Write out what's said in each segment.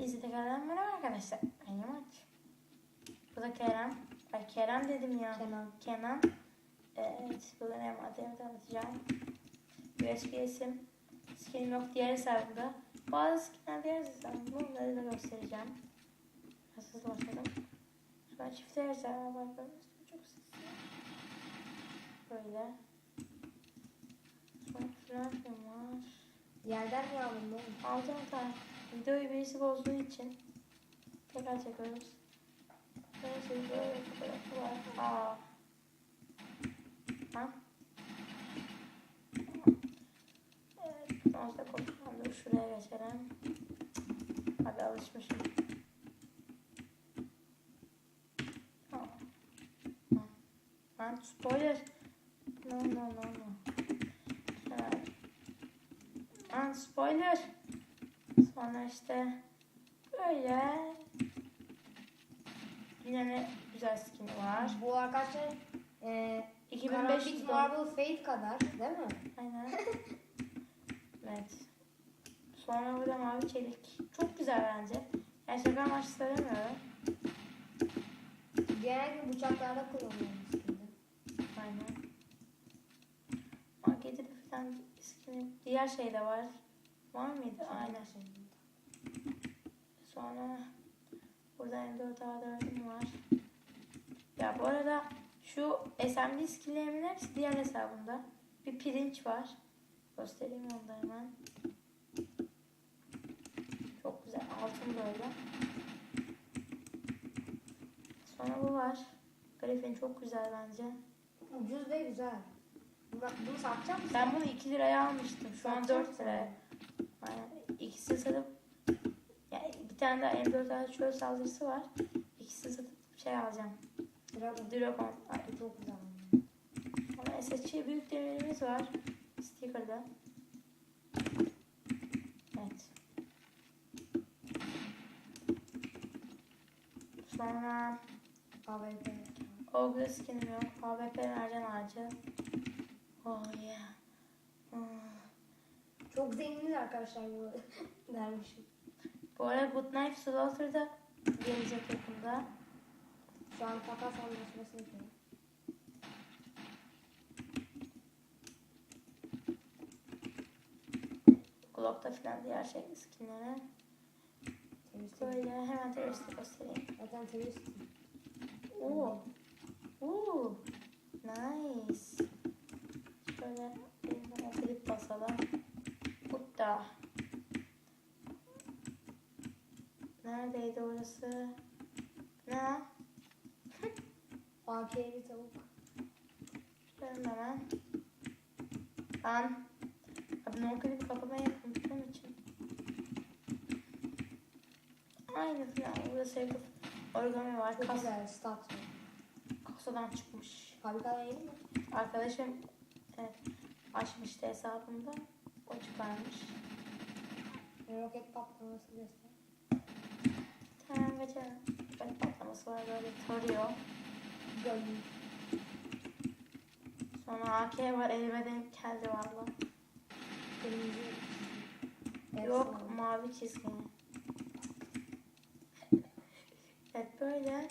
Bizi tekrardan merhaba arkadaşlar. Ben Yamaç. Bu da Kerem. Ay Kerem dedim ya. Kenan. Kenan. Evet. Bugün envanterimi tanıtacağım. USB'sim. Skin yok diğer hesabımda. Bazı skinler diğer hesabımda. Bunları da göstereceğim. Nasıl başladım. Şu an çift hesabıma bakıyorum. Çok sesli. Böyle. Sonra flash var. Yerden mi aldın? Aldım da videoyu birisi bozduğu için tekrar çekiyoruz. Neyse böyle fotoğrafı var. Aa. Ha? Evet, mouse konuşmam. Dur şuraya geçelim. Hadi alışmışım. Lan spoiler. No no no no. Evet. Lan spoiler. Sonra işte böyle yine ne güzel skin'i var. Bu arkadaşlar e, 2500 Karambit dolar. Marble Fate kadar değil mi? Aynen. evet. Sonra burada mavi çelik. Çok güzel bence. Yani şaka amaçlı söylemiyorum. Genellikle bıçaklarda kullanıyorum aslında. Aynen. Markette de falan diğer şey de var. Var mıydı? Aynen. Sonra burada M4 A4'üm var. Ya bu arada şu SMD skill'lerimin hepsi diğer hesabımda. Bir pirinç var. Göstereyim onu da hemen. Çok güzel. Altın böyle. Sonra bu var. Griffin çok güzel bence. Ucuz ve güzel. Bunu, bunu satacak mısın? Ben bunu 2 liraya almıştım. Şu an Satacak 4 mısın? liraya. Aynen. İkisini satıp tane daha M4 çöl saldırısı var. İkisini satıp şey alacağım. Dragon. Dragon. Ay, Bu çok güzel. Ama SSC büyük demirimiz var. Sticker'da. Evet. Sonra AWP. Ogre skinim yok. AWP mercan ağacı. Oh yeah. Hmm. Çok zenginiz arkadaşlar bu dermişim. Bu arada Good Knife Slaughter da gelecek yakında. Şu an takas anlaşması yapıyorum. Glock'ta falan diğer şey skinlere. Böyle hemen teröristi göstereyim. Zaten temiz. Oo. Oo. Nice. Şöyle bir o klip basalım. Burada. Neredeydi orası? Ne? AK'li tavuk. Şöyle hemen. Ben Abi no klibi kapamaya unuttuğum için. Aynı falan. Burada sevgi origami var. Çok Kas, güzel. Stat. kasadan çıkmış. Fabrikadan yeni mi? Arkadaşım evet, açmıştı hesabımda. O çıkarmış. Roket patlaması göster. Gece böyle patlaması var böyle tarıyor. Gönlüm. Sonra AK var elime denk geldi valla. Kırmızı. Yok mavi çizgi. evet böyle.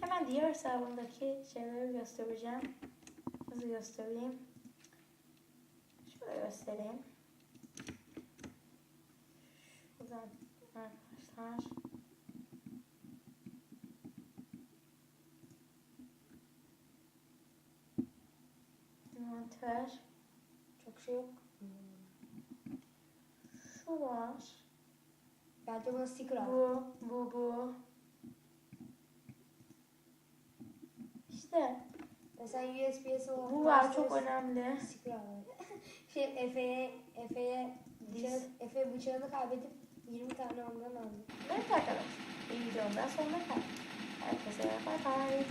Hemen diğer hesabımdaki şeyleri göstereceğim. Hızlı göstereyim. Şöyle göstereyim. Şuradan arkadaşlar. Envanter. Çok şey yok. Şu var. Bence buna sticker al. Bu, bu, bu. İşte Mesela USB'si olan. bu var çok önemli. Sticker al. şey Efe'ye Efe'ye bıçağı, Efe bıçağını kaybedip 20 tane ondan aldı. Evet arkadaşlar. Bir videomdan sonra kal. Herkese bay bay.